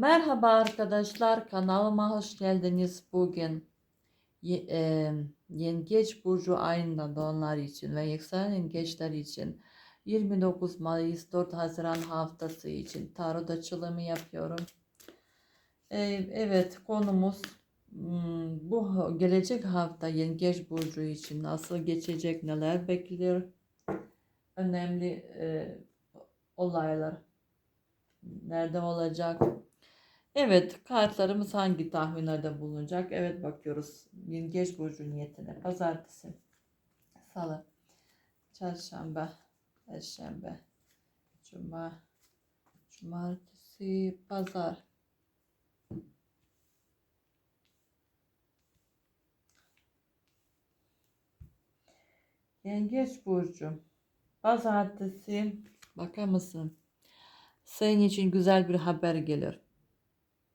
Merhaba arkadaşlar kanalıma hoş geldiniz. Bugün e, Yengeç Burcu ayında doğanlar için ve yükselen yengeçler için 29 Mayıs 4 Haziran haftası için tarot açılımı yapıyorum. E, evet konumuz hmm, bu gelecek hafta Yengeç Burcu için nasıl geçecek neler bekliyor önemli e, olaylar nerede olacak Evet, kartlarımız hangi tahminlerde bulunacak? Evet bakıyoruz. Yengeç burcu niyetine. Pazartesi, salı, çarşamba, perşembe, cuma, cumartesi, pazar. Yengeç burcu. Pazartesi bakar mısın? Senin için güzel bir haber gelir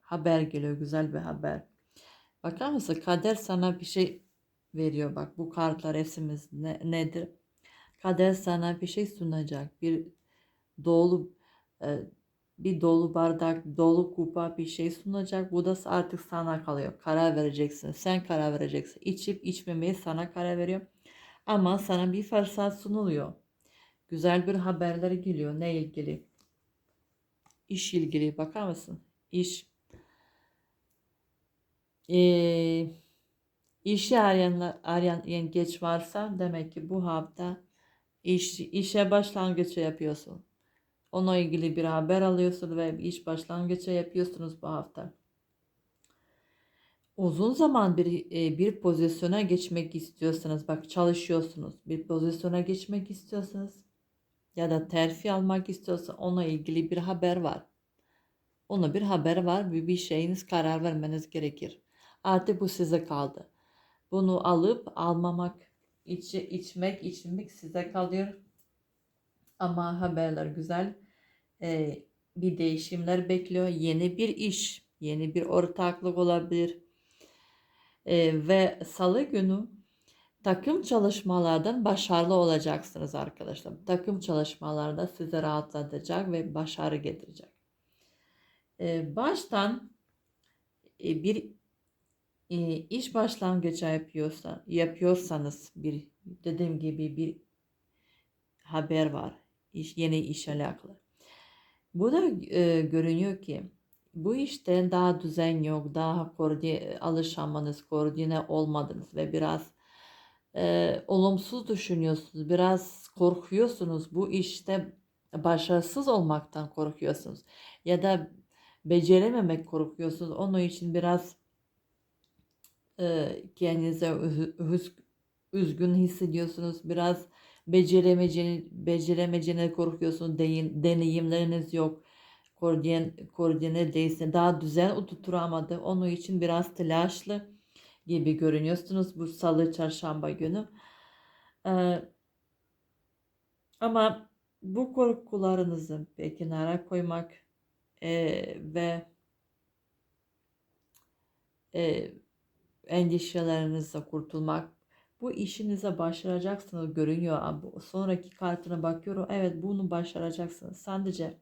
haber geliyor güzel bir haber. Bakar mısın? Kader sana bir şey veriyor. Bak bu kartlar resmimiz ne, nedir? Kader sana bir şey sunacak. Bir dolu e, bir dolu bardak dolu kupa bir şey sunacak. Bu da artık sana kalıyor. Karar vereceksin. Sen karar vereceksin. İçip içmemeyi sana karar veriyor. Ama sana bir fırsat sunuluyor. Güzel bir haberler geliyor. Ne ilgili? İş ilgili. Bakar mısın? İş e, işi arayan, arayan yengeç varsa demek ki bu hafta iş, işe başlangıç yapıyorsun. Onunla ilgili bir haber alıyorsun ve iş başlangıcı yapıyorsunuz bu hafta. Uzun zaman bir e, bir pozisyona geçmek istiyorsanız, bak çalışıyorsunuz, bir pozisyona geçmek istiyorsanız ya da terfi almak istiyorsa onunla ilgili bir haber var. Ona bir haber var, bir, bir şeyiniz karar vermeniz gerekir. Artık bu size kaldı. Bunu alıp almamak, içi, içmek, içmek size kalıyor. Ama haberler güzel. Ee, bir değişimler bekliyor. Yeni bir iş, yeni bir ortaklık olabilir. Ee, ve salı günü takım çalışmalardan başarılı olacaksınız arkadaşlar. Takım çalışmalarda size rahatlatacak ve başarı getirecek. Ee, baştan e, bir iş başlangıcı yapıyorsa, yapıyorsanız bir dediğim gibi bir haber var. İş, yeni iş alakalı. Bu da e, görünüyor ki bu işte daha düzen yok, daha koordine, alışamadınız, koordine olmadınız ve biraz e, olumsuz düşünüyorsunuz, biraz korkuyorsunuz. Bu işte başarısız olmaktan korkuyorsunuz ya da becerememek korkuyorsunuz. Onun için biraz kendinize üzgün hissediyorsunuz. Biraz beceremeyeceğine korkuyorsunuz. Deneyimleriniz yok. Koordine, koordine değilse daha düzen oturtamadı. Onun için biraz telaşlı gibi görünüyorsunuz bu salı çarşamba günü. Ee, ama bu korkularınızı bir kenara koymak e, ve e, endişelerinizle kurtulmak. Bu işinize başaracaksınız görünüyor. Sonraki kartına bakıyorum. Evet bunu başaracaksınız. Sadece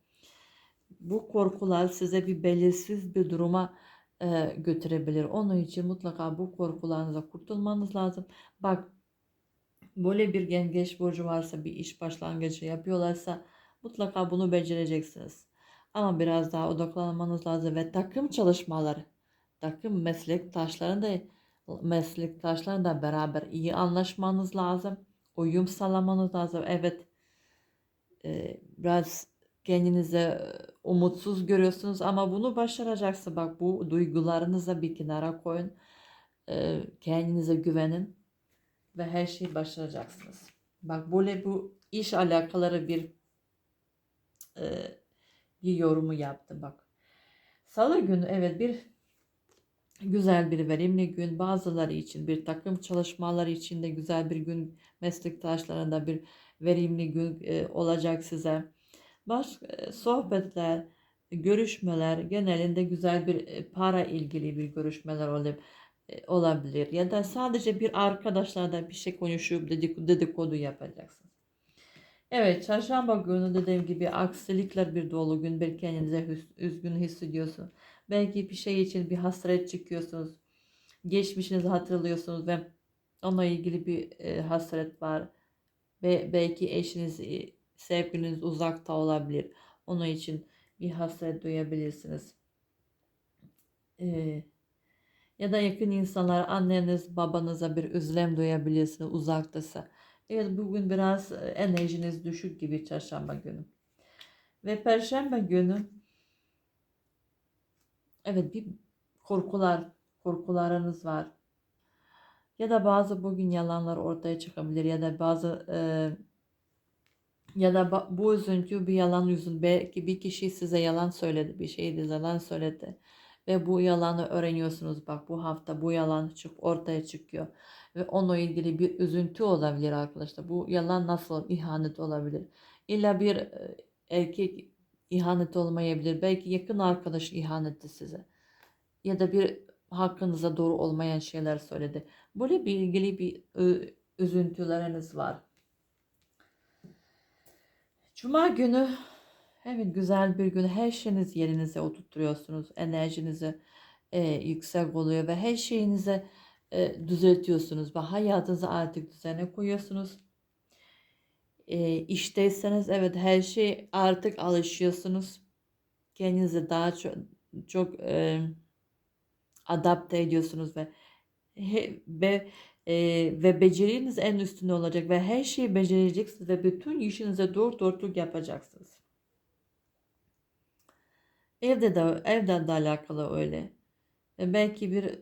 bu korkular size bir belirsiz bir duruma e, götürebilir. Onun için mutlaka bu korkularınıza kurtulmanız lazım. Bak böyle bir yengeç burcu varsa bir iş başlangıcı yapıyorlarsa mutlaka bunu becereceksiniz. Ama biraz daha odaklanmanız lazım ve takım çalışmaları, takım meslektaşlarında meslektaşlarla beraber iyi anlaşmanız lazım. Uyum sağlamanız lazım. Evet e, biraz kendinize umutsuz görüyorsunuz ama bunu başaracaksınız. Bak bu duygularınızı bir kenara koyun. E, kendinize güvenin ve her şeyi başaracaksınız. Bak böyle bu iş alakaları bir e, bir yorumu yaptım bak. Salı günü evet bir güzel bir verimli gün. Bazıları için bir takım çalışmaları için de güzel bir gün. Meslektaşlarında bir verimli gün e, olacak size. Baş e, sohbetler, görüşmeler genelinde güzel bir e, para ilgili bir görüşmeler olabilir olabilir ya da sadece bir arkadaşlarla bir şey konuşup dedikodu, yapacaksınız. Evet, çarşamba günü dediğim gibi aksilikler bir dolu gün. Bir kendinize üzgün hissediyorsun. Belki bir şey için bir hasret çıkıyorsunuz. Geçmişinizi hatırlıyorsunuz ve onunla ilgili bir e, hasret var. Ve belki eşiniz, e, sevgiliniz uzakta olabilir. Onun için bir hasret duyabilirsiniz. E, ya da yakın insanlar, anneniz, babanıza bir özlem duyabilirsiniz uzaktasa. Evet bugün biraz e, enerjiniz düşük gibi çarşamba günü. Ve perşembe günü evet bir korkular, korkularınız var. Ya da bazı bugün yalanlar ortaya çıkabilir ya da bazı e, ya da bu üzüntü bir yalan yüzün belki bir kişi size yalan söyledi, bir şeydi yalan söyledi ve bu yalanı öğreniyorsunuz. Bak bu hafta bu yalan çık ortaya çıkıyor ve onunla ilgili bir üzüntü olabilir arkadaşlar. Bu yalan nasıl ihanet olabilir? İlla bir e, erkek ihanet olmayabilir. Belki yakın arkadaş ihanetti size. Ya da bir hakkınıza doğru olmayan şeyler söyledi. Böyle bir ilgili bir üzüntüleriniz var. Cuma günü evet güzel bir gün. Her şeyiniz yerinize oturtuyorsunuz. Enerjinizi e, yüksek oluyor ve her şeyinizi e, düzeltiyorsunuz ve hayatınızı artık düzene koyuyorsunuz. E, işteyseniz evet her şey artık alışıyorsunuz. Kendinizi daha çok, çok e, adapte ediyorsunuz ve he- ve e, ve beceriniz en üstünde olacak ve her şeyi becereceksiniz ve bütün işinize dört dörtlük yapacaksınız. Evde de evden de alakalı öyle. E, belki bir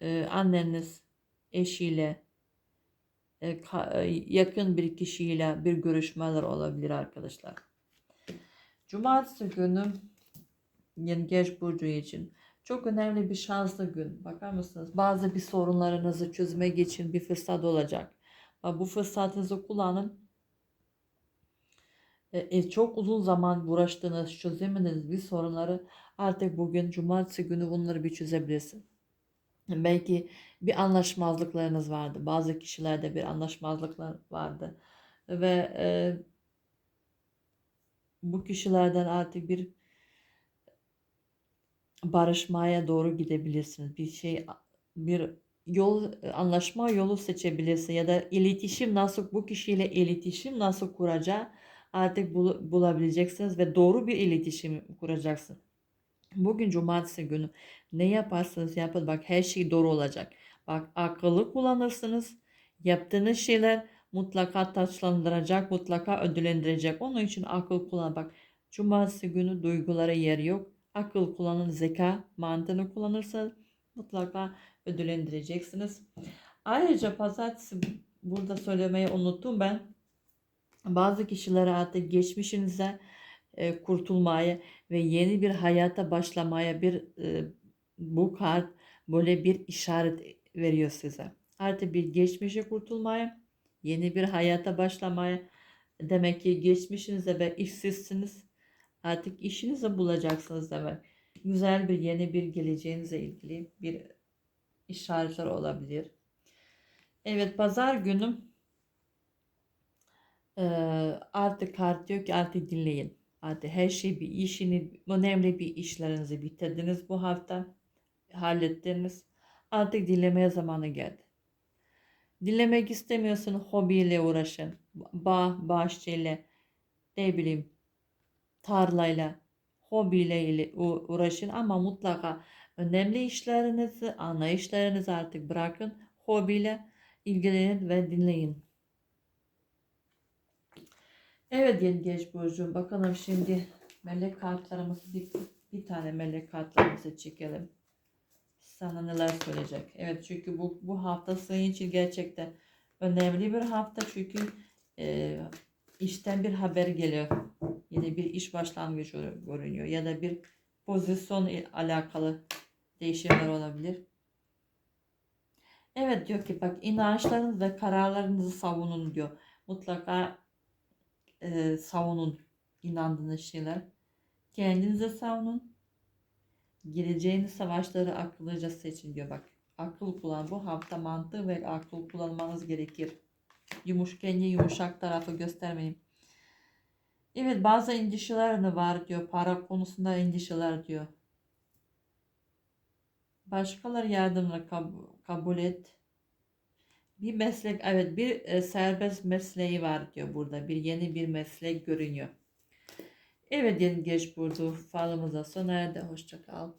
e, anneniz eşiyle yakın bir kişiyle bir görüşmeler olabilir arkadaşlar. Cumartesi günü Yengeç Burcu için çok önemli bir şanslı gün. Bakar mısınız? Bazı bir sorunlarınızı çözmek için bir fırsat olacak. Bu fırsatınızı kullanın. E, e, çok uzun zaman uğraştığınız, çözemediğiniz bir sorunları artık bugün cumartesi günü bunları bir çözebilirsin. Belki bir anlaşmazlıklarınız vardı. Bazı kişilerde bir anlaşmazlıklar vardı. Ve e, bu kişilerden artık bir barışmaya doğru gidebilirsiniz. Bir şey bir yol anlaşma yolu seçebilirsin ya da iletişim nasıl bu kişiyle iletişim nasıl kuracağı artık bul- bulabileceksiniz ve doğru bir iletişim kuracaksın. Bugün cumartesi günü ne yaparsanız yapın bak her şey doğru olacak. Bak akıllı kullanırsınız. Yaptığınız şeyler mutlaka taçlandıracak, mutlaka ödüllendirecek. Onun için akıl kullan. Bak cumartesi günü duygulara yer yok. Akıl kullanın, zeka mantığını kullanırsanız mutlaka ödüllendireceksiniz. Ayrıca pazartesi burada söylemeyi unuttum ben. Bazı kişilere artık geçmişinize e, kurtulmaya ve yeni bir hayata başlamaya bir e, bu kart böyle bir işaret veriyor size. Artık bir geçmişe kurtulmaya, yeni bir hayata başlamaya. Demek ki geçmişinize ve işsizsiniz. Artık işinizi bulacaksınız demek. Güzel bir yeni bir geleceğinize ilgili bir işaretler olabilir. Evet pazar günü e, artık kart diyor ki artık dinleyin. Artık her şey bir işini, önemli bir işlerinizi bitirdiniz bu hafta. Hallettiniz. Artık dinlemeye zamanı geldi. Dinlemek istemiyorsun hobiyle uğraşın. Bağ, bahçeyle, ne bileyim tarlayla, hobiyle uğraşın ama mutlaka önemli işlerinizi, ana işlerinizi artık bırakın. Hobiyle ilgilenin ve dinleyin. Evet Yengeç Burcu bakalım şimdi melek kartlarımızı bir, bir tane melek kartlarımızı çekelim. Sana neler söyleyecek. Evet çünkü bu, bu hafta senin için gerçekten önemli bir hafta çünkü e, işten bir haber geliyor. Yine bir iş başlangıcı görünüyor ya da bir pozisyon alakalı değişimler olabilir. Evet diyor ki bak inançlarınız ve kararlarınızı savunun diyor. Mutlaka e, savunun inandığınız şeyler. Kendinize savunun. Gireceğiniz savaşları akıllıca seçin diyor bak. Akıl kullan. Bu hafta mantığı ve akıl kullanmanız gerekir. Yumuş, kendi yumuşak tarafı göstermeyin. Evet bazı endişeler de var diyor. Para konusunda endişeler diyor. Başkaları yardımla kab- kabul et. Bir meslek evet bir e, serbest mesleği var diyor burada. Bir yeni bir meslek görünüyor. Evet yengeç burcu falımıza sona erdi. Hoşça kal.